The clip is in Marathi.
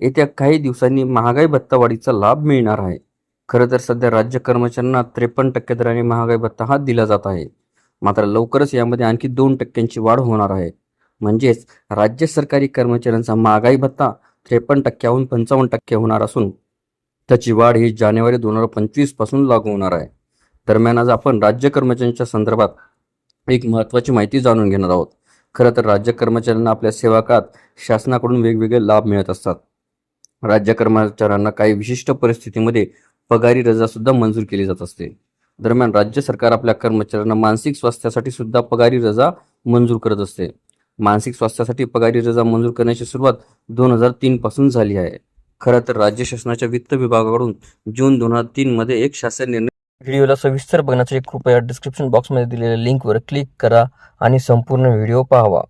येत्या काही दिवसांनी महागाई भत्ता वाढीचा लाभ मिळणार आहे. खरं तर सध्या राज्य कर्मचाऱ्यांना त्रेपन्न टक्के दराने महागाई भत्ता हा दिला जात आहे. मात्र लवकरच यामध्ये आणखी दोन टक्क्यांची वाढ होणार आहे. म्हणजेच राज्य सरकारी कर्मचाऱ्यांचा महागाई भत्ता त्रेपन्न टक्क्याहून पंचावन्न टक्के होणार असून त्याची वाढ ही जानेवारी दोन हजार पंचवीसपासून लागू होणार आहे. दरम्यान आज आपण राज्य कर्मचाऱ्यांच्या संदर्भात एक महत्त्वाची माहिती जाणून घेणार आहोत. खरं तर राज्य कर्मचाऱ्यांना आपल्या सेवा काळात शासनाकडून वेगवेगळे लाभ मिळत असतात. राज्य कर्मचाऱ्यांना काही विशिष्ट परिस्थितीमध्ये पगारी रजा सुद्धा मंजूर केली जात असते. दरम्यान राज्य सरकार आपल्या कर्मचाऱ्यांना मानसिक स्वास्थ्यासाठी सुद्धा पगारी रजा मंजूर करत असते. मानसिक स्वास्थ्यासाठी पगारी रजा मंजूर करण्याची सुरुवात दोन हजार तीन पासून झाली आहे. खरं तर राज्य शासनाच्या वित्त विभागाकडून जून दोन हजार तीन मध्ये एक शासन निर्णय व्हिडिओला सविस्तर बघण्यासाठी कृपया डिस्क्रिप्शन बॉक्समध्ये दिलेल्या लिंकवर क्लिक करा आणि संपूर्ण व्हिडिओ पाहावा.